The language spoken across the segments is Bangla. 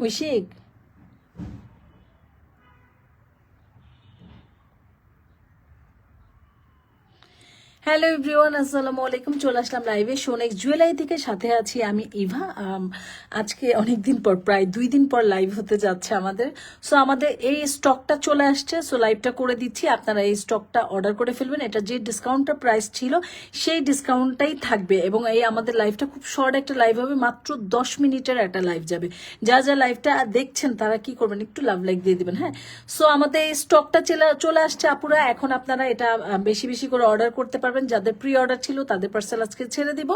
不信 হ্যালো এভরিওয়ান আসসালামু আলাইকুম। চলে আসলাম লাইভে সোনেক জুয়েলারি থেকে। সাথে আছি আমি ইভা আজকে অনেক দিন পর, প্রায় দুই দিন পর লাইভ হতে যাচ্ছে আমাদের। সো আমাদের এই স্টকটা চলে আসছে। সো লাইভটা করে দিচ্ছি। আপনারা এই স্টকটা অর্ডার করে ফেলবেন। এটা যে ডিসকাউন্টটা প্রাইস ছিল, সেই ডিসকাউন্টটাই থাকবে। এবং এই আমাদের লাইভটা খুব শর্ট একটা লাইভ হবে। মাত্র দশ মিনিটের একটা লাইভ যাবে। যা যা লাইভটা দেখছেন, তারা কি করবেন? একটু লাভ লাইক দিয়ে দেবেন হ্যাঁ? সো আমাদের এই স্টকটা চলে আসছে আপুরা। এখন আপনারা এটা বেশি বেশি করে অর্ডার করতে পারবেন। যাদের প্রি অর্ডার ছিল তাদের পার্সেল আজকে ছেড়ে দিব।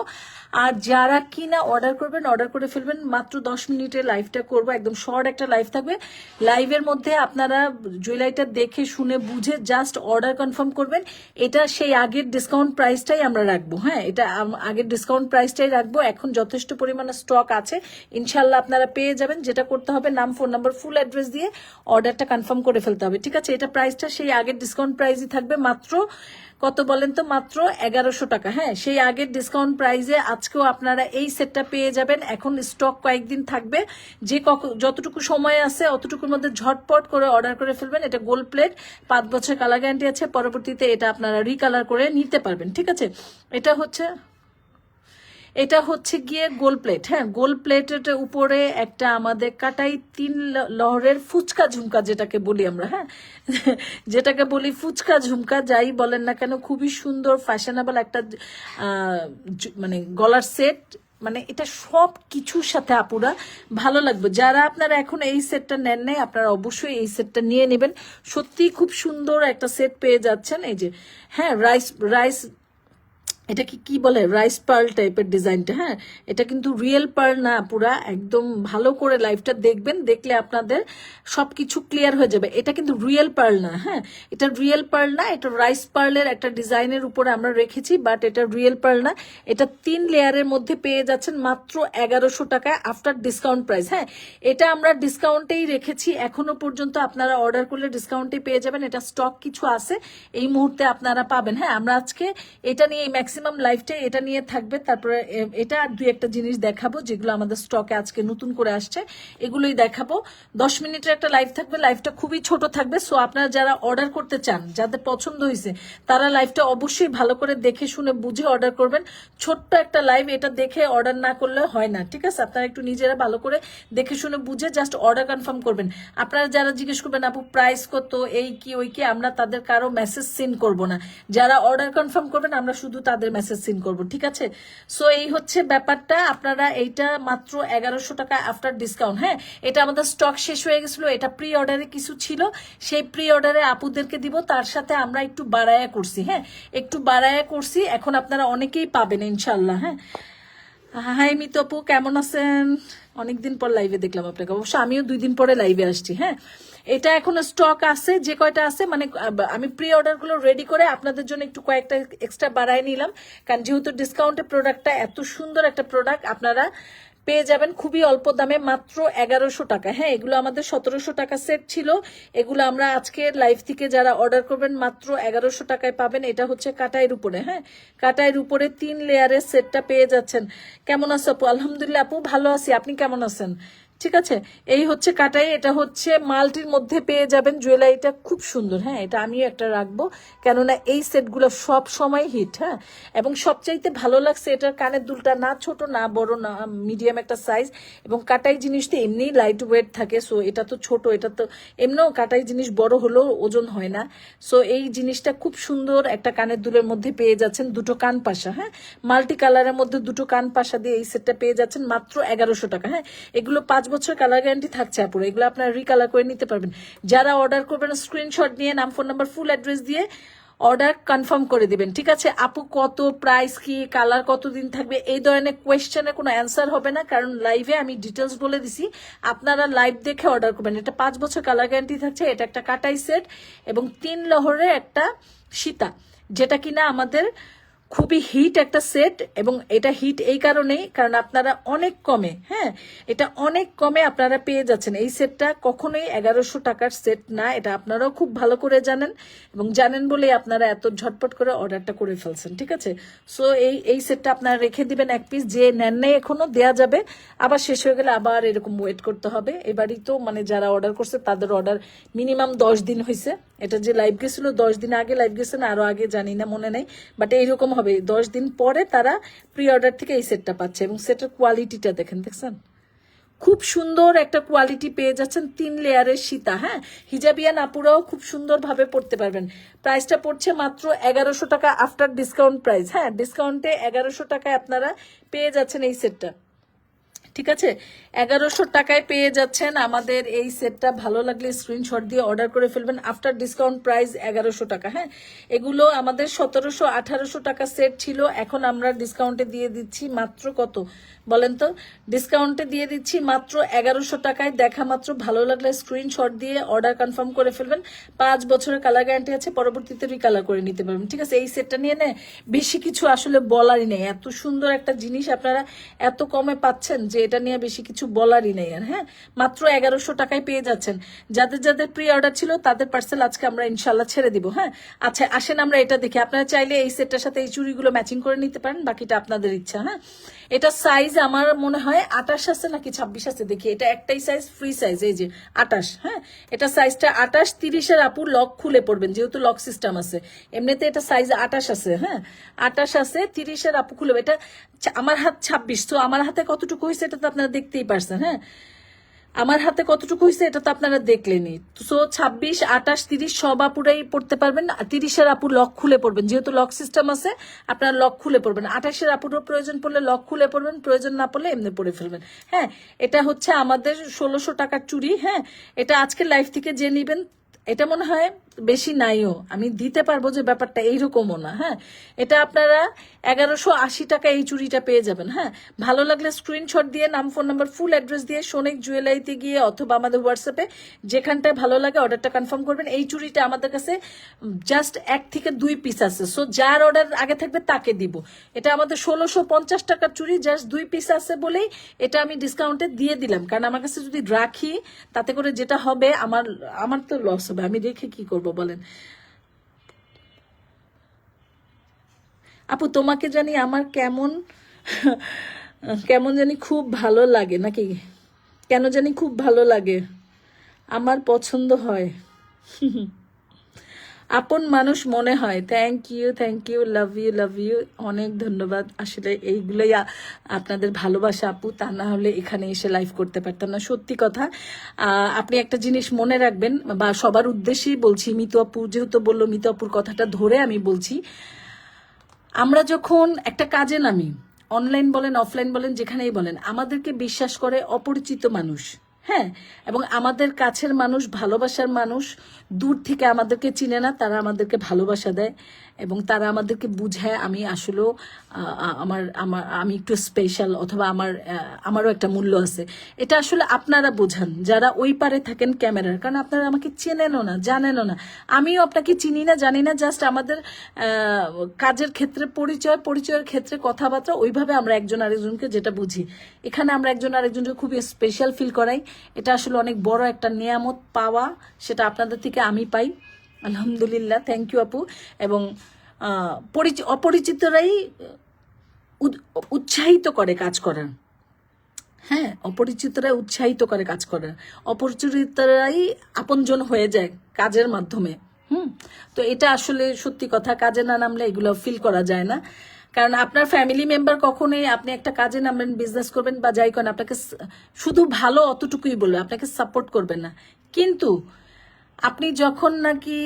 আর যারা কিনা অর্ডার করবেন অর্ডার করে ফেলবেন, মাত্র দশ মিনিটের লাইভটা করব, একদম শর্ট একটা লাইভ থাকবে। লাইভের মধ্যে আপনারা জুয়েলারিটা দেখে, শুনে, বুঝে জাস্ট অর্ডার কনফার্ম করবেন। এটা সেই আগের ডিসকাউন্ট প্রাইসটাই আমরা রাখব হ্যাঁ? এটা আগের ডিসকাউন্ট প্রাইসটাই রাখব। এখন যথেষ্ট পরিমাণে স্টক আছে। ইনশাল্লাহ আপনারা পেয়ে যাবেন। যেটা করতে হবে, নাম ফোন নাম্বার ফুল অ্যাড্রেস দিয়ে অর্ডারটা কনফার্ম করে ফেলতে হবে। ঠিক আছে? এটা প্রাইসটা সেই আগের ডিসকাউন্ট প্রাইসই থাকবে। মাত্র কত বলেন তো? মাত্র এগারোশো টাকা। হ্যাঁ সেই আগের ডিসকাউন্ট প্রাইসে আজকেও আপনারা এই সেটটা পেয়ে যাবেন। এখন স্টক কয়েকদিন থাকবে। যে যতটুকু সময় আছে, অতটুকুর মধ্যে ঝটপট করে অর্ডার করে ফেলবেন। এটা গোল্ড প্লেট পাঁচ বছর কালার গ্যারান্টি আছে। পরবর্তীতে এটা আপনারা রিকালার করে নিতে পারবেন। ঠিক আছে? এটা হচ্ছে এটা হচ্ছে গিয়ে গোল প্লেট হ্যাঁ? গোল প্লেটের উপরে একটা আমাদের কাটাই তিন লহরের ফুচকা ঝুমকা যেটাকে বলি আমরা হ্যাঁ? যেটাকে বলি ফুচকা ঝুমকা, যাই বলেন না কেন, খুবই সুন্দর ফ্যাশনেবল একটা মানে গলার সেট মানে এটা সব কিছুর সাথে আপুরা ভালো লাগবে। যারা আপনারা এখন এই সেটটা নেন নাই, আপনারা অবশ্যই এই সেটটা নিয়ে নেবেন। সত্যি খুব সুন্দর একটা সেট পেয়ে যাচ্ছেন। এই যে হ্যাঁ রাইস রাইস এটা কি কি বলে? রাইস পার্ল টাইপের ডিজাইনটা হ্যাঁ? এটা কিন্তু রিয়েল পার্ল না, পুরা একদম ভালো করে লাইফটা দেখবেন, দেখলে আপনাদের সবকিছু ক্লিয়ার হয়ে যাবে। এটা কিন্তু রিয়েল পার্ল না হ্যাঁ? এটা রিয়েল পার্ল না, এটা রাইস পার্লের একটা ডিজাইনের উপরে আমরা রেখেছি বাট এটা রিয়েল পার্ল না। এটা তিন লেয়ারের মধ্যে পেয়ে যাচ্ছেন মাত্র এগারোশো টাকায় আফটার ডিসকাউন্ট প্রাইস হ্যাঁ? এটা আমরা ডিসকাউন্টেই রেখেছি, এখনও পর্যন্ত আপনারা অর্ডার করলে ডিসকাউন্টেই পেয়ে যাবেন। এটা স্টক কিছু আছে, এই মুহূর্তে আপনারা পাবেন হ্যাঁ? আমরা আজকে এটা নিয়ে ম্যাক্সিমাম লাইফটাই এটা নিয়ে থাকবে, তারপরে এটা আর দুই একটা জিনিস দেখাবো যেগুলো আমাদের স্টকে আজকে নতুন করে আসছে, এগুলোই দেখাবো। দশ মিনিটের একটা লাইভ থাকবে লাইভটা খুবই ছোট থাকবে সো আপনারা যারা অর্ডার করতে চান, যাদের পছন্দ হয়েছে, তারা লাইভটা অবশ্যই ভালো করে দেখে শুনে বুঝে অর্ডার করবেন। ছোট্ট একটা লাইভ এটা দেখে অর্ডার না করলে হয় না, ঠিক আছে? আপনারা একটু নিজেরা ভালো করে দেখে শুনে বুঝে জাস্ট অর্ডার কনফার্ম করবেন। আপনারা যারা জিজ্ঞেস করবেন, আপু প্রাইস কত? এই কি, ওই কি? আমরা তাদের কারও মেসেজ সেন্ড করব না। যারা অর্ডার কনফার্ম করবেন, আমরা শুধু তাদের মেসেজ সিন করব, ঠিক আছে? সো এই হচ্ছে ব্যাপারটা। আপনারা এইটা মাত্র এগারোশো টাকা আফটার ডিসকাউন্ট হ্যাঁ? এটা আমাদের স্টক শেষ হয়ে গেছিল, এটা প্রি অর্ডারে কিছু ছিল। সেই প্রি অর্ডারে আপুদেরকে দিব, তার সাথে আমরা একটু বাড়ায়া করছি হ্যাঁ? একটু বাড়ায়া করছি, এখন আপনারা অনেকেই পাবেন ইনশাল্লাহ হ্যাঁ? হাই মিতু আপু, কেমন আছেন? অনেকদিন পর লাইভে দেখলাম আপনাকে, অবশ্য আমিও দুই দিন পরে লাইভে আসছি হ্যাঁ? এটা এখনও স্টক আছে, যে কয়টা আছে মানে আমি প্রি অর্ডারগুলো রেডি করে আপনাদের জন্য একটু কয়েকটা এক্সট্রা বাড়ায় নিলাম। কারণ যেহেতু ডিসকাউন্টের প্রোডাক্টটা এত সুন্দর একটা প্রোডাক্ট আপনারা পেয়ে যাবেন খুবই অল্প দামে মাত্র এগারোশো টাকা। হ্যাঁ এগুলো আমাদের সতেরোশো টাকা সেট ছিল। এগুলো আমরা আজকে লাইভ থেকে যারা অর্ডার করবেন, মাত্র এগারোশো টাকায় পাবেন। এটা হচ্ছে কাটাইয়ের উপরে হ্যাঁ? কাটাইয়ের উপরে তিন লেয়ারের সেটটা পেয়ে যাচ্ছেন। কেমন আছো আপু? আলহামদুলিল্লাহ আপু, ভালো আছি। আপনি কেমন আছেন? ঠিক আছে? এই হচ্ছে কাটাই, এটা হচ্ছে মাল্টির মধ্যে পেয়ে যাবেন জুয়েলারিটা। খুব সুন্দর হ্যাঁ? এটা আমিও একটা রাখব। কেননা এই সেটগুলো সব সময় হিট হ্যাঁ? এবং সবচাইতে ভালো লাগছে এটার কানের দুলটা না ছোট, না বড়, না মিডিয়াম একটা সাইজ। এবং কাটাই জিনিসটা এমনিই লাইট ওয়েট থাকে সো এটা তো ছোট, এটা তো এমনিও কাটাই জিনিস বড় হলেও ওজন হয় না। সো এই জিনিসটা খুব সুন্দর একটা কানের দুলের মধ্যে পেয়ে যাচ্ছেন দুটো কান পাশা হ্যাঁ? মাল্টি কালারের মধ্যে দুটো কান পাশা দিয়ে এই সেটটা পেয়ে যাচ্ছেন মাত্র এগারোশো টাকা হ্যাঁ? এগুলো পাঁচ বছর কালার গ্যারান্টি থাকছে আপুর। এগুলো আপনারা রিকালার করে নিতে পারবেন। যারা অর্ডার করবেন স্ক্রিনশট নিয়ে নাম ফোন নাম্বার ফুল অ্যাড্রেস দিয়ে অর্ডার কনফার্ম করে দিবেন, ঠিক আছে? আপু, কত প্রাইস কি কালার কতদিন থাকবে? এই ধরনের কোয়েশ্চেনে কোনো অ্যান্সার হবে না, কারণ লাইভে আমি ডিটেলস বলে দিছি। আপনারা লাইভ দেখে অর্ডার করবেন। এটা পাঁচ বছর কালার গ্যারান্টি থাকছে, এটা একটা কাটাই সেট এবং তিন লহরের একটা সীতা, যেটা কিনা আমাদের খুবই হিট একটা সেট এবং এটা হিট এই কারণেই, কারণ আপনারা অনেক কমে হ্যাঁ এটা অনেক কমে আপনারা পেয়ে যাচ্ছেন। এই সেটটা কখনোই এগারোশো টাকার সেট না, এটা আপনারাও খুব ভালো করে জানেন এবং জানেন বলেই আপনারা এত ঝটপট করে অর্ডারটা করে ফেলছেন, ঠিক আছে? সো এই এই সেটটা আপনারা রেখে দিবেন এক পিস যে নেন নেই এখনও, দেয়া যাবে। আবার শেষ হয়ে গেলে আবার এরকম ওয়েট করতে হবে। এবারই তো মানে যারা অর্ডার করছে, তাদের অর্ডার মিনিমাম দশ দিন হয়েছে এটা যে লাইভ গেছিল, দশ দিন আগে লাইভ গেছে না, আরও আগে জানি না, মনে নেই। বাট এইরকম হবে। দশ দিন পরে তারা প্রি অর্ডার থেকে এই সেটটা পাচ্ছে এবং সেটের কোয়ালিটিটা দেখেন, দেখছেন? খুব সুন্দর একটা কোয়ালিটি পেয়ে যাচ্ছেন তিন লেয়ারের সীতা হ্যাঁ? হিজাবিয়ান আপুরাও খুব সুন্দরভাবে পড়তে পারবেন। প্রাইসটা পড়ছে মাত্র এগারোশো টাকা আফটার ডিসকাউন্ট প্রাইস হ্যাঁ? ডিসকাউন্টে এগারোশো টাকায় আপনারা পেয়ে যাচ্ছেন এই সেটটা ঠিক আছে? এগারোশো টাকায় পেয়ে যাচ্ছেন আমাদের এই সেটটা। ভালো লাগলে স্ক্রিনশট দিয়ে অর্ডার করে ফেলবেন। আফটার ডিসকাউন্ট প্রাইস এগারোশো টাকা হ্যাঁ? এগুলো আমাদের সতেরোশো, আঠারোশো টাকা সেট ছিল। এখন আমরা ডিসকাউন্টে দিয়ে দিচ্ছি মাত্র কত? বলেন তো। ডিসকাউন্টে দিয়ে দিচ্ছি মাত্র এগারোশো টাকায়। দেখা মাত্র। ভালো লাগলে স্ক্রিনশট দিয়ে অর্ডার কনফার্ম করে ফেলবেন। পাঁচ বছরের কালার গ্যারান্টি আছে। পরবর্তীতে রিকালার করে নিতে পারবেন। ঠিক আছে? এই সেটটা নিয়ে নে, বেশি কিছু আসলে বলারই নেই। এত সুন্দর একটা জিনিস আপনারা এত কমে পাচ্ছেন যে এটা নিয়ে বেশি কিছু বলারই নেই আর হ্যাঁ? মাত্র এগারোশো টাকায় পেয়ে যাচ্ছেন। যাদের যাদের প্রি অর্ডার ছিল, তাদের পার্সেল আজকে আমরা ইনশাল্লাহ ছেড়ে দিব হ্যাঁ? আচ্ছা আসেন আমরা এটা দেখি। আপনারা চাইলে এই সেটটার সাথে এই চুড়িগুলো ম্যাচিং করে নিতে পারেন, বাকিটা আপনাদের ইচ্ছা হ্যাঁ? এটা সাইজ আমার মনে হয় আটাশ আছে নাকি ছাব্বিশ আছে? দেখি, এটা একটাই সাইজ ফ্রি সাইজ এই যে আটাশ হ্যাঁ? এটা সাইজটা আটাশ তিরিশের আপু লক খুলে পড়বেন, যেহেতু লক সিস্টেম আছে। এমনিতে এটা সাইজ আটাশ আছে হ্যাঁ? আটাশ আছে, তিরিশের আপু খুলে এটা আমার হাত ছাব্বিশ, তো আমার হাতে কতটুকু হয়েছে এটা তো আপনারা দেখতেই পারছেন হ্যাঁ? আমার হাতে কতটুকু হয়েছে এটা তো আপনারা দেখলেনি সো ছাব্বিশ আটাশ তিরিশ সব আপুরাই পড়তে পারবেন তিরিশের আপু লক খুলে পড়বেন। যেহেতু লক সিস্টেম আছে, আপনারা লক খুলে পড়বেন। আঠাশের আপুরও প্রয়োজন পড়লে লক খুলে পড়বেন, প্রয়োজন না পড়লে এমনি পড়ে ফেলবেন। হ্যাঁ এটা হচ্ছে আমাদের ষোলোশো টাকার চুরি হ্যাঁ। এটা আজকে লাইফ থেকে যে নিবেন, এটা মনে হয় বেশি নাইও। আমি দিতে পারব যে ব্যাপারটা এইরকমও না হ্যাঁ? এটা আপনারা এগারোশো আশি টাকা এই চুরিটা পেয়ে যাবেন হ্যাঁ? ভালো লাগলে স্ক্রিনশট দিয়ে, নাম ফোন নাম্বার ফুল অ্যাড্রেস দিয়ে সোনেক জুয়েলারিতে গিয়ে অথবা আমাদের হোয়াটসঅ্যাপে যেখানটায় ভালো লাগে অর্ডারটা কনফার্ম করবেন। এই চুরিটা আমাদের কাছে জাস্ট এক থেকে দুই পিস আছে। সো যার অর্ডার আগে থাকবে তাকে দিব। এটা আমাদের ষোলোশো পঞ্চাশ টাকার চুরি জাস্ট দুই পিস আছে বলেই এটা আমি ডিসকাউন্টে দিয়ে দিলাম। কারণ আমার কাছে যদি রাখি, তাতে করে যেটা হবে, আমার আমার তো লস হবে। আমি রেখে কি করব? বলেন। আপু, তোমাকে জানি আমার কেমন কেমন জানি খুব ভালো লাগে, নাকি? কেন জানি খুব ভালো লাগে। আমার পছন্দ হয়। আপন মানুষ মনে হয়। Thank you thank you love you love you অনেক ধন্যবাদ। আসলে এইগুলোই আপনাদের ভালোবাসা, আপু। তা না হলে এখানে এসে লাইভ করতে পারতাম না। সত্যি কথা। আপনি একটা জিনিস মনে রাখবেন, বা সবার উদ্দেশ্যেই বলছি, মিতু আপু যেহেতু বলল, মিতু আপুর কথাটা ধরে আমি বলছি। আমরা যখন একটা কাজে নামি অনলাইন বলেন অফলাইন বলেন, যেখানেই বলেন, আমাদেরকে বিশ্বাস করে অপরিচিত মানুষ। হ্যাঁ এবং আমাদের কাছের মানুষ, ভালোবাসার মানুষ, দূর থেকে আমাদেরকে চিনে না, তারা আমাদেরকে ভালোবাসা দেয়। এবং তারা আমাদেরকে বুঝায়, আমি আসলেও আমার আমার, আমি একটু স্পেশাল অথবা আমার আমারও একটা মূল্য আছে। এটা আসলে আপনারা বোঝান, যারা ওই পারে থাকেন ক্যামেরার, কারণ আপনারা আমাকে চেনেনও না, জানেনও না। আমিও আপনাকে চিনি না, জানি না জাস্ট আমাদের কাজের ক্ষেত্রে পরিচয়, পরিচয়ের ক্ষেত্রে কথাবার্তা, ওইভাবে আমরা একজন আরেকজনকে যেটা বুঝি। এখানে আমরা একজন আরেকজনকে খুবই স্পেশাল ফিল করাই। এটা আসলে অনেক বড় একটা নিয়ামত পাওয়া, সেটা আপনাদের থেকে আমি পাই। আলহামদুলিল্লাহ থ্যাংক ইউ আপু। এবং অপরিচিতরাই উৎসাহিত করে কাজ করার। হ্যাঁ অপরিচিতরা উৎসাহিত করে কাজ করার। অপরিচিতরাই আপনজন হয়ে যায় কাজের মাধ্যমে, হুম? তো এটা আসলে সত্যি কথা, কাজে না নামলে এগুলো ফিল করা যায় না। কারণ আপনার ফ্যামিলি মেম্বার কখনোই আপনি একটা কাজে নামবেন বিজনেস করবেন বা যাই করেন, আপনাকে শুধু ভালো অতটুকুই বলবে, আপনাকে সাপোর্ট করবে না। কিন্তু আপনি যখন নাকি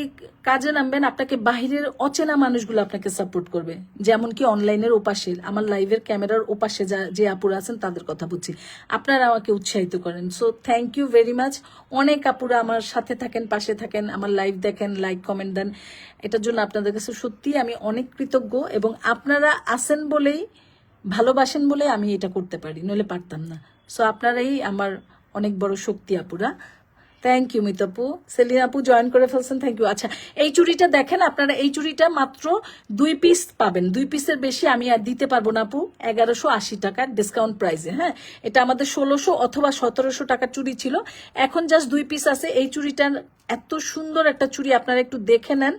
কাজে নামবেন, আপনাকে বাহিরের অচেনা মানুষগুলো আপনাকে সাপোর্ট করবে। যেমন কি অনলাইনের ওপাশে, আমার লাইভের ক্যামেরার ওপাশে যা, যে আপুরা আছেন তাদের কথা বলছি। আপনারা আমাকে উৎসাহিত করেন। So thank you very much অনেক আপুরা আমার সাথে থাকেন, পাশে থাকেন, আমার লাইভ দেখেন লাইক কমেন্ট দেন। এটার জন্য আপনাদের কাছে সত্যি আমি অনেক কৃতজ্ঞ এবং আপনারা আছেন বলেই, ভালোবাসেন বলে আমি এটা করতে পারি, নইলে পারতাম না। সো আপনারাই আমার অনেক বড় শক্তি আপুরা। থ্যাংক ইউ মিতাপু সেলিনা আপু জয়েন করে ফেলছেন থ্যাংক ইউ আচ্ছা এই চুড়িটা দেখেন আপনারা, এই চুড়িটা মাত্র দুই পিস পাবেন। দুই পিসের বেশি আমি আর দিতে পারব না, আপু। এগারোশো আশি টাকার ডিসকাউন্ট প্রাইসে হ্যাঁ? এটা আমাদের ষোলোশো অথবা সতেরোশো টাকার চুড়ি ছিল। এখন জাস্ট দুই পিস আছে। এই চুড়িটার এত সুন্দর একটা চুড়ি আপনারা একটু দেখে নেন।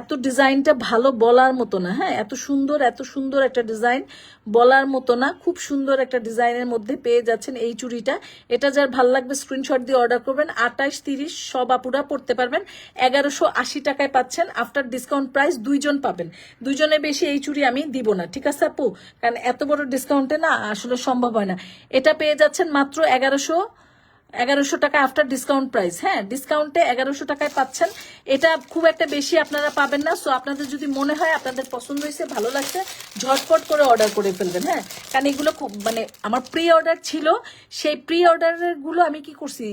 এত ডিজাইনটা ভালো বলার মতো না হ্যাঁ? এত সুন্দর এত সুন্দর একটা ডিজাইন বলার মতো না। খুব সুন্দর একটা ডিজাইনের মধ্যে পেয়ে যাচ্ছেন এই চুড়িটা। এটা যার ভালো লাগবে স্ক্রিনশট দিয়ে অর্ডার করবেন। আঠাশ, তিরিশ, সব আপুরা পড়তে পারবেন। এগারোশো আশি টাকায় পাচ্ছেন। আফটার ডিসকাউন্ট প্রাইস দুইজন পাবেন। দুইজনের বেশি এই চুড়ি আমি দিব না, ঠিক আছে আপু? কারণ এত বড় ডিসকাউন্টে না আসলে সম্ভব হয় না। এটা পেয়ে যাচ্ছেন মাত্র এগারোশো এগারোশো টাকা আফটার ডিসকাউন্ট প্রাইস হ্যাঁ ডিসকাউন্টে এগারোশো টাকায় পাচ্ছেন। এটা খুব একটা বেশি আপনারা পাবেন না। সো আপনাদের যদি মনে হয় আপনাদের পছন্দ হয়েছে, ভালো লাগছে, ঝটপট করে অর্ডার করে ফেলবেন। হ্যাঁ কারণ এগুলো খুব মানে আমার প্রি অর্ডার ছিল। সেই প্রি অর্ডারেরগুলো আমি কি করছি?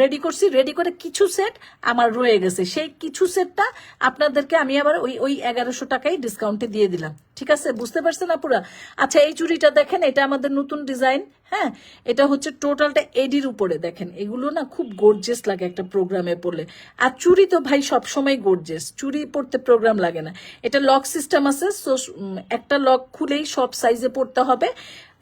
রেডি করছি রেডি করে কিছু সেট আমার রয়ে গেছে। সেই কিছু সেটটা আপনাদেরকে আমি আবার ওই ওই এগারোশো টাকায় ডিসকাউন্টে দিয়ে দিলাম। ঠিক আছে? বুঝতে পারছেন আপুরা? আচ্ছা এই চুড়িটা দেখেন, এটা আমাদের নতুন ডিজাইন হ্যাঁ? এটা হচ্ছে টোটালটা এডির উপরে দেখেন। এগুলো না খুব গর্জেস লাগে একটা প্রোগ্রামে পড়লে। আর চুড়ি তো ভাই সবসময় গর্জেস চুড়ি পড়তে প্রোগ্রাম লাগে না। এটা লক সিস্টেম আছে সো একটা লক খুলেই সব সাইজে পড়তে হবে।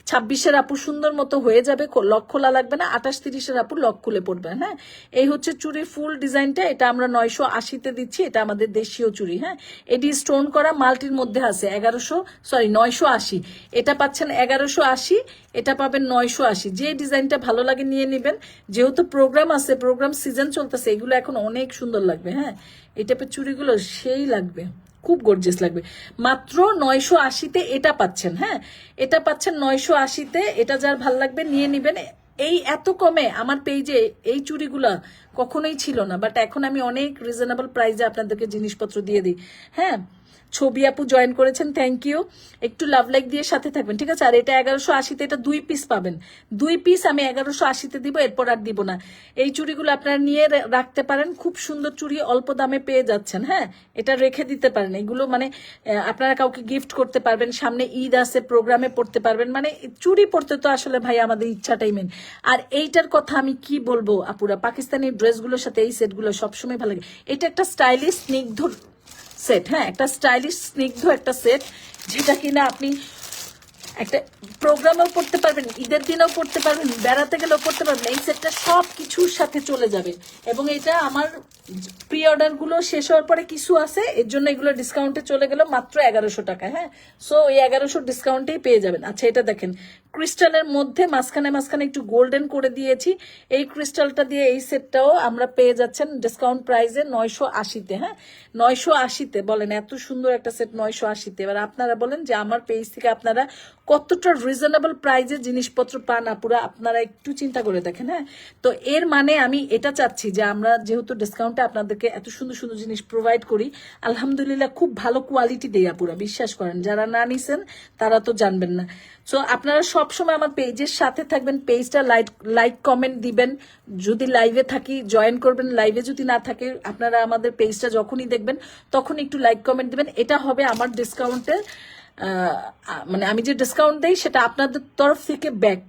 ছাব্বিশের আপু সুন্দর মতো হয়ে যাবে লক খোলা লাগবে না, আঠাশ তিরিশের আপু লক খুলে পড়বে হ্যাঁ? এই হচ্ছে চুরির ফুল ডিজাইনটা, এটা আমরা নয়শো আশিতে দিচ্ছি, এটা আমাদের দেশীয় চুরি হ্যাঁ? এটি স্টোন করা মাল্টির মধ্যে আছে, এগারোশো সরি নয়শো আশি। এটা পাচ্ছেন এগারোশো আশি, এটা পাবেন নয়শো আশি। যে ডিজাইনটা ভালো লাগে নিয়ে নেবেন, যেহেতু প্রোগ্রাম আছে প্রোগ্রাম সিজন চলতেছে, এগুলো এখন অনেক সুন্দর লাগবে হ্যাঁ? এই টাইপের চুড়িগুলো সেই লাগবে। খুব গর্জিয়াস লাগবে। মাত্র নয়শো আশিতে এটা পাচ্ছেন হ্যাঁ? এটা পাচ্ছেন নয়শো আশিতে, এটা যার ভালো লাগবে নিয়ে নিবেন। এই এত কমে আমার পেজে এই চুরিগুলা কখনোই ছিল না বাট এখন আমি অনেক রিজনেবল প্রাইজে আপনাদেরকে জিনিসপত্র দিয়ে দিই হ্যাঁ? ছবি আপু জয়েন করেছেন থ্যাংক ইউ একটু লাভ লাইক দিয়ে সাথে থাকবেন, ঠিক আছে? আর এটা এগারোশো আশিতে এটা দুই পিস পাবেন। দুই পিস আমি এগারোশো আশিতে দিব, এরপর আর দিব না। এই চুড়িগুলো আপনারা নিয়ে রাখতে পারেন, খুব সুন্দর চুড়ি, অল্প দামে পেয়ে যাচ্ছেন হ্যাঁ? এটা রেখে দিতে পারেন। এগুলো মানে আপনারা কাউকে গিফট করতে পারবেন, সামনে ঈদ আছে প্রোগ্রামে পড়তে পারবেন। মানে চুড়ি পড়তে তো আসলে ভাই আমাদের ইচ্ছাটাই মেন আর এইটার কথা আমি কি বলব, আপুরা? পাকিস্তানি ড্রেসগুলোর সাথে এই সেটগুলো সবসময় ভালো লাগে। এটা একটা স্টাইলিশ স্নিগ্ধ সেট হ্যাঁ? একটা স্টাইলিশ স্নিগ্ধ একটা সেট যেটা কিনা আপনি একটা প্রোগ্রামেও পড়তে পারবেন, ঈদের দিনেও পড়তে পারবেন, বেড়াতে গেলেও পড়তে পারবেন, এই সেটটা সব কিছুর সাথে চলে যাবে। এবং এটা আমার প্রি অর্ডারগুলো শেষ হওয়ার পরে কিছু আছে, এর জন্য এগুলো ডিসকাউন্টে চলে গেল মাত্র এগারোশো টাকা হ্যাঁ? সো এই এগারোশো ডিসকাউন্টেই পেয়ে যাবেন। আচ্ছা এটা দেখেন ক্রিস্টালের মধ্যে মাঝখানে মাঝখানে একটু গোল্ডেন করে দিয়েছি। এই ক্রিস্টালটা দিয়ে এই সেটটাও আমরা পেয়ে যাচ্ছেন ডিসকাউন্ট প্রাইসে নয়শো আশিতে হ্যাঁ? নয়শো আশিতে বলেন, এত সুন্দর একটা সেট নয়শো আশিতে। এবার আপনারা বলেন যে আমার পেজ থেকে আপনারা কতটা রিজনেবল প্রাইজে জিনিসপত্র পান আপুরা, আপনারা একটু চিন্তা করে দেখেন হ্যাঁ? তো এর মানে আমি এটা চাচ্ছি যে আমরা যেহেতু ডিসকাউন্টে আপনাদেরকে এত সুন্দর সুন্দর জিনিস প্রোভাইড করি, আলহামদুলিল্লাহ খুব ভালো কোয়ালিটি দেই আপুরা, বিশ্বাস করেন। যারা না নিছেন তারা তো জানবেন না। সো আপনারা সবসময় আমার পেজের সাথে থাকবেন, পেজটা লাইক লাইক কমেন্ট দিবেন। যদি লাইভে থাকি, জয়েন করবেন, লাইভে যদি না থাকে, আপনারা আমাদের পেজটা যখনই দেখবেন, তখন একটু লাইক কমেন্ট দিবেন। এটা হবে আমার ডিসকাউন্টের মানে আমি যে ডিসকাউন্ট দেই, সেটা আপনাদের তরফ থেকে ব্যাক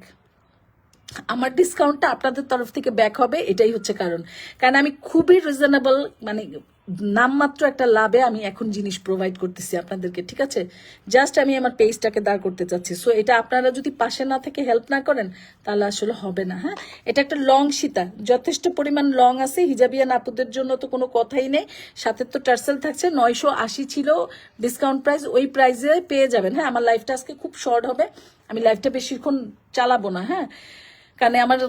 আমার ডিসকাউন্টটা আপনাদের তরফ থেকে ব্যাক হবে, এটাই হচ্ছে কারণ। কারণ আমি খুবই রিজনেবল মানে নামমাত্র একটা লাভে আমি এখন জিনিস প্রোভাইড করতেছি আপনাদেরকে, ঠিক আছে? জাস্ট আমি আমার পেজটাকে দাঁড় করতে চাচ্ছি। সো এটা আপনারা যদি পাশে না থেকে হেল্প না করেন, তাহলে আসলে হবে না হ্যাঁ? এটা একটা লং সীতা। যথেষ্ট পরিমাণ লং আছে। হিজাবিয়া নাপুদের জন্য তো কোনো কথাই নেই। সাথে তো টার্সেল থাকছে। নয়শো আশি ছিল ডিসকাউন্ট প্রাইস ওই প্রাইসে পেয়ে যাবেন হ্যাঁ? আমার লাইফটা আজকে খুব শর্ট হবে। আমি লাইফটা বেশিক্ষণ চালাবো না হ্যাঁ? কারণ আমার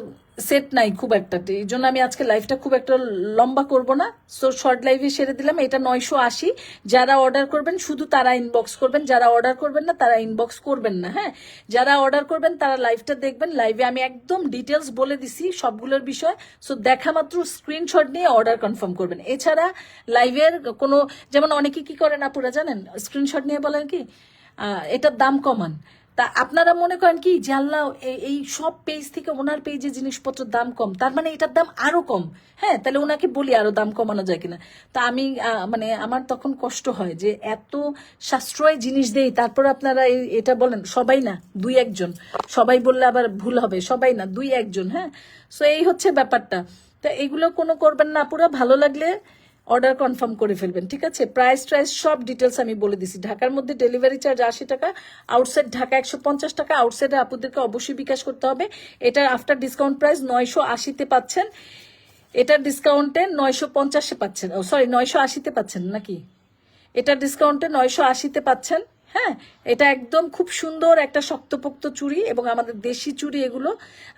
সেট নাই খুব একটা তো এই জন্য আমি আজকে লাইফটা খুব একটা লম্বা করব না। সো শর্ট লাইভে সেরে দিলাম। এটা নয়শো আশি। যারা অর্ডার করবেন, শুধু তারা ইনবক্স করবেন। যারা অর্ডার করবেন না, তারা ইনবক্স করবেন না হ্যাঁ? যারা অর্ডার করবেন, তারা লাইভটা দেখবেন। লাইভে আমি একদম ডিটেলস বলে দিছি সবগুলোর বিষয়। সো দেখা মাত্র স্ক্রিনশট নিয়ে অর্ডার কনফার্ম করবেন। এছাড়া লাইভের কোনো, যেমন অনেকে কি করেন আপুরা জানেন? স্ক্রিনশট নিয়ে বলেন কি এটার দাম কমান। তা আপনারা মনে করেন কি যে আল্লাহ এই সব পেজ থেকে ওনার পেজে জিনিসপত্রের দাম কম। তার মানে এটার দাম আরও কম। হ্যাঁ তাহলে ওনাকে বলি আরও দাম কমানো যায় কিনা। তা আমি মানে আমার তখন কষ্ট হয় যে এত সাশ্রয় জিনিস দেই, তারপর আপনারা এটা বলেন, সবাই না, দুই একজন। সবাই বললে আবার ভুল হবে, সবাই না, দুই একজন হ্যাঁ? সো এই হচ্ছে ব্যাপারটা। তা এগুলো কোনো করবেন না, পুরো ভালো লাগলে অর্ডার কনফার্ম করে ফেলবেন, ঠিক আছে? প্রাইস ট্রাইস সব ডিটেলস আমি বলে দিছি। ঢাকার মধ্যে ডেলিভারি চার্জ আশি টাকা আউটসাইড ঢাকা একশো পঞ্চাশ টাকা আউটসাইডে আপুদেরকে অবশ্যই বিকাশ করতে হবে। এটার আফটার ডিসকাউন্ট প্রাইস নয়শো আশিতে পাচ্ছেন। এটার ডিসকাউন্টে নয়শো পঞ্চাশে পাচ্ছেন। ও সরি নয়শো আশিতে পাচ্ছেন নাকি? এটার ডিসকাউন্টে নয়শো আশিতে পাচ্ছেন। হ্যাঁ এটা একদম খুব সুন্দর একটা শক্তপোক্ত চুড়ি এবং আমাদের দেশি চুড়ি এগুলো,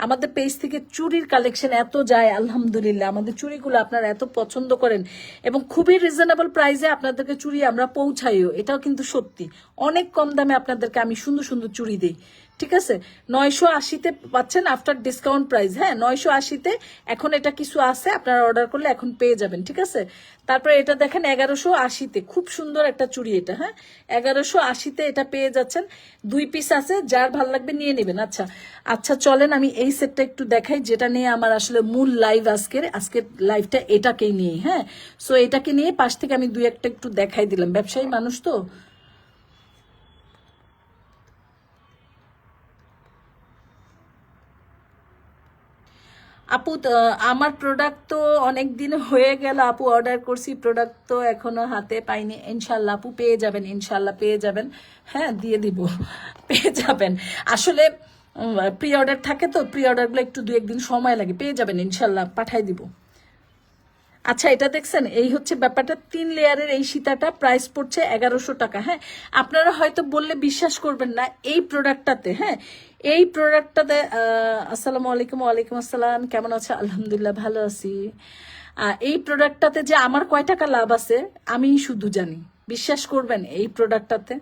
আমাদের পেজ থেকে চুড়ির কালেকশন এত যায়, আলহামদুলিল্লাহ। আমাদের চুড়িগুলো আপনারা এত পছন্দ করেন এবং খুবই রিজনেবল প্রাইসে আপনাদেরকে চুড়ি আমরা পৌঁছাইও, এটাও কিন্তু সত্যি। অনেক কম দামে আপনাদেরকে আমি সুন্দর সুন্দর চুড়ি দিই। ঠিক আছে? নয়শো আশিতে পাচ্ছেন আফটার ডিসকাউন্ট প্রাইস হ্যাঁ নয়শো আশিতে এখন এটা কিছু আছে, আপনারা অর্ডার করলে এখন পেয়ে যাবেন, ঠিক আছে? তারপরে এটা দেখেন এগারোশো আশিতে, খুব সুন্দর একটা চুড়ি এটা হ্যাঁ? এগারোশো আশিতে এটা পেয়ে যাচ্ছেন। দুই পিস আছে, যার ভালো লাগবে নিয়ে নেবেন। আচ্ছা আচ্ছা চলেন আমি এই সেটটা একটু দেখাই, যেটা নিয়ে আমার আসলে মূল লাইভ আজকের আজকের লাইভটা এটাকেই নিয়ে হ্যাঁ? সো এটাকে নিয়ে পাশ থেকে আমি দুই একটা একটু দেখাই দিলাম। ব্যবসায়ী মানুষ তো? আপু আমার প্রোডাক্ট তো অনেক দিন হয়ে গেল আপু অর্ডার করছি প্রোডাক্ট তো এখনও হাতে পাইনি। ইনশাল্লাহ আপু, পেয়ে যাবেন ইনশাল্লাহ পেয়ে যাবেন। হ্যাঁ দিয়ে দিব। পেয়ে যাবেন। আসলে প্রি অর্ডার থাকে তো প্রি অর্ডারগুলো একটু দু একদিন সময় লাগে। পেয়ে যাবেন ইনশাল্লাহ পাঠাই দিব। আচ্ছা এটা দেখছেন, এই হচ্ছে ব্যাপারটা, তিন লেয়ারের এই সীতাটা প্রাইস পড়ছে এগারোশো টাকা। হ্যাঁ আপনারা হয়তো বললে বিশ্বাস করবেন না, এই প্রোডাক্টটাতে হ্যাঁ এই প্রোডাক্টটাতে আসসালামু আলাইকুম, ওয়ালাইকুম আসসালাম, কেমন আছে? আলহামদুলিল্লাহ, ভালো আছি। এই প্রোডাক্টটাতে যে আমার কয় টাকা লাভ আছে, আমি শুধু জানি। বিশ্বাস করবেন, এই প্রোডাক্টটাতে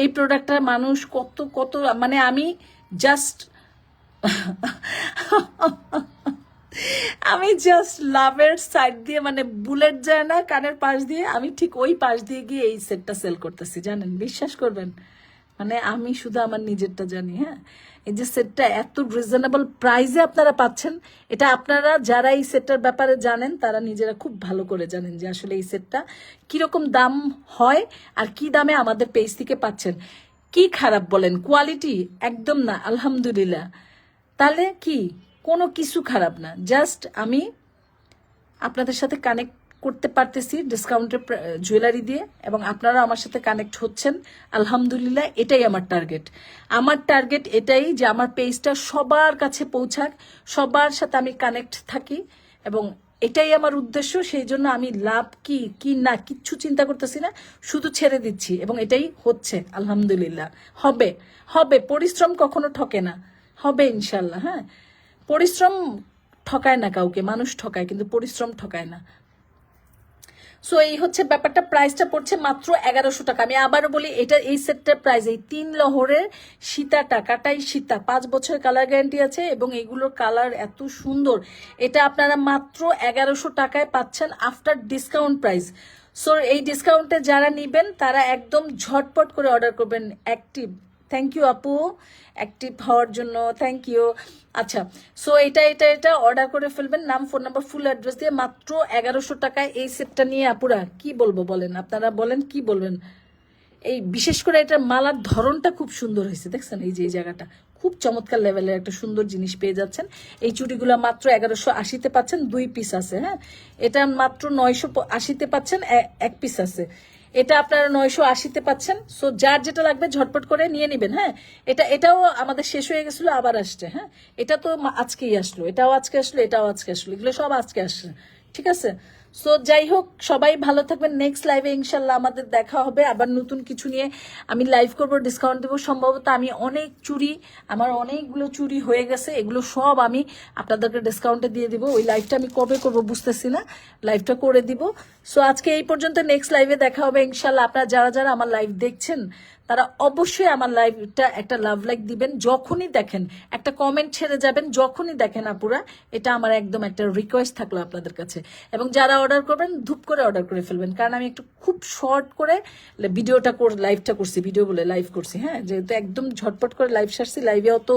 এই প্রোডাক্টটা মানুষ কত কত মানে আমি জাস্ট আমি জাস্ট লাভের সাইড দিয়ে মানে বুলেট যায় না, কানের পাশ দিয়ে, আমি ঠিক ওই পাশ দিয়ে গিয়ে এই সেটটা সেল করতেছি, জানেন? বিশ্বাস করবেন? মানে আমি শুধু আমার নিজেরটা জানি হ্যাঁ? এই যে সেটটা এত রিজনেবল প্রাইসে আপনারা পাচ্ছেন, এটা আপনারা যারা এই সেটটার ব্যাপারে জানেন, তারা নিজেরা খুব ভালো করে জানেন যে আসলে এই সেটটা কীরকম দাম হয় আর কি দামে আমাদের পেজ থেকে পাচ্ছেন। কি খারাপ বলেন? কোয়ালিটি একদম না, আলহামদুলিল্লাহ। তাহলে কি? কোনো কিছু খারাপ না। জাস্ট আমি আপনাদের সাথে কানেক্ট করতে পারতেছি ডিসকাউন্টের জুয়েলারি দিয়ে এবং আপনারা আমার সাথে কানেক্ট হচ্ছেন। আলহামদুলিল্লাহ, এটাই আমার টার্গেট আমার টার্গেট এটাই যে আমার পেজটা সবার কাছে পৌঁছাক, সবার সাথে আমি কানেক্ট থাকি এবং এটাই আমার উদ্দেশ্য, সেই জন্য আমি লাভ কি কি না, কিচ্ছু চিন্তা করতেছি না, শুধু ছেড়ে দিচ্ছি এবং এটাই হচ্ছে, আলহামদুলিল্লাহ। হবে হবে, পরিশ্রম কখনো ঠকে না। হবে ইনশাল্লাহ হ্যাঁ। পরিশ্রম ঠকায় না কাউকে, মানুষ ঠকায়, কিন্তু পরিশ্রম ঠকায় না। সো এই হচ্ছে ব্যাপারটা প্রাইসটা পড়ছে মাত্র এগারোশো টাকা। আমি আবারও বলি, এটা এই সেটটার প্রাইস এই তিন লহরের সীতা টাকাটাই সীতা। পাঁচ বছর কালার গ্যারান্টি আছে এবং এগুলোর কালার এত সুন্দর। এটা আপনারা মাত্র এগারোশো টাকায় পাচ্ছেন আফটার ডিসকাউন্ট প্রাইস সো এই ডিসকাউন্টে যারা নিবেন, তারা একদম ঝটপট করে অর্ডার করবেন। অ্যাক্টিভ থ্যাংক ইউ আপু অ্যাক্টিভ হওয়ার জন্য থ্যাংক ইউ আচ্ছা সো এটা এটা এটা অর্ডার করে ফেলবেন। নাম ফোন নাম্বার ফুল অ্যাড্রেস দিয়ে মাত্র এগারোশো টাকায় এই সেটটা নিয়ে আপুরা কি বলব বলেন? আপনারা বলেন, কি বলবেন? এই বিশেষ করে এটা মালার ধরনটা খুব সুন্দর হয়েছে, দেখছেন? এই যে, এই জায়গাটা। খুব চমৎকার লেভেলের একটা সুন্দর জিনিস পেয়ে যাচ্ছেন। এই চুটিগুলো মাত্র এগারোশো আশিতে পাচ্ছেন, দুই পিস আছে হ্যাঁ? এটা মাত্র নয়শো আশিতে পাচ্ছেন এক পিস আছে। এটা আপনারা নয়শো আশিতে পাচ্ছেন। সো যার যেটা লাগবে ঝটপট করে নিয়ে নেবেন হ্যাঁ? এটা, এটাও আমাদের শেষ হয়ে গেছিল, আবার আসছে হ্যাঁ? এটা তো আজকেই আসলো, এটাও আজকে আসলো, এটাও আজকে আসলো, এগুলো সব আজকে আসছে, ঠিক আছে? সো যাই হোক সবাই ভালো থাকবেন। নেক্সট লাইভে ইনশাল্লাহ আমাদের দেখা হবে। আবার নতুন কিছু নিয়ে আমি লাইভ করব ডিসকাউন্ট দেবো। সম্ভবত আমি অনেক চুরি, আমার অনেকগুলো চুরি হয়ে গেছে। এগুলো সব আমি আপনাদেরকে ডিসকাউন্টে দিয়ে দিব। ওই লাইভটা আমি কবে করব বুঝতেছি না। লাইভটা করে দিব। সো আজকে এই পর্যন্ত নেক্সট লাইভে দেখা হবে ইনশাল্লাহ। আপনারা যারা যারা আমার লাইভ দেখছেন তারা অবশ্যই আমার লাইভটা একটা লাভ লাইক দিবেন। যখনই দেখেন একটা কমেন্ট ছেড়ে যাবেন, যখনই দেখেন আপুরা, এটা আমার একদম একটা রিকোয়েস্ট থাকল আপনাদের কাছে। এবং যারা অর্ডার করবেন, ধূপ করে অর্ডার করে ফেলবেন। কারণ আমি একটু খুব শর্ট করে ভিডিওটা লাইভটা করছি ভিডিও বলে লাইভ করছি হ্যাঁ? যেহেতু একদম ঝটপট করে লাইভ সারছি লাইভে অত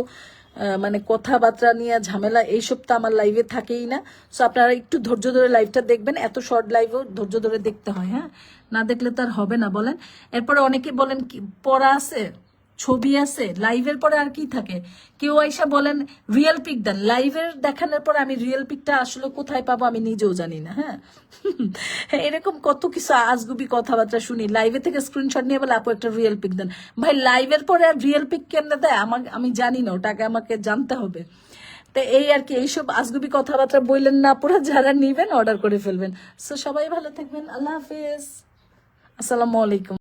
মানে কথাবার্তা নিয়ে ঝামেলা, এইসব তো আমার লাইভে থাকেই না। সো আপনারা একটু ধৈর্য ধরে লাইভটা দেখবেন। এত শর্ট লাইভও ধৈর্য ধরে দেখতে হয় হ্যাঁ? না দেখলে তো আর হবে না, বলেন। এরপরে অনেকে বলেন কি, পড়া আছে? ছবি আছে লাইভের পরে আর কি থাকে? কেউ আইসা বলেন রিয়েল পিক দেন। লাইভের দেখানোর পরে আমি রিয়েল পিকটা আসলে কোথায় পাবো আমি নিজেও জানি না হ্যাঁ? এরকম কত কিছু আজগুবি কথাবার্তা শুনি। লাইভে থেকে স্ক্রিনশট নিয়ে বলে, আপু, একটা রিয়েল পিক দেন। ভাই লাইভের পরে আর রিয়েল পিক কেমনে দেয়? আমাকে, আমি জানি না ওটাকে আমাকে জানতে হবে। তো এই আর কি, এইসব আজগুবি কথাবার্তা বললেন না পুরো যারা নিবেন অর্ডার করে ফেলবেন। সো সবাই ভালো থাকবেন। আল্লাহ হাফেজ। আসসালামু আলাইকুম।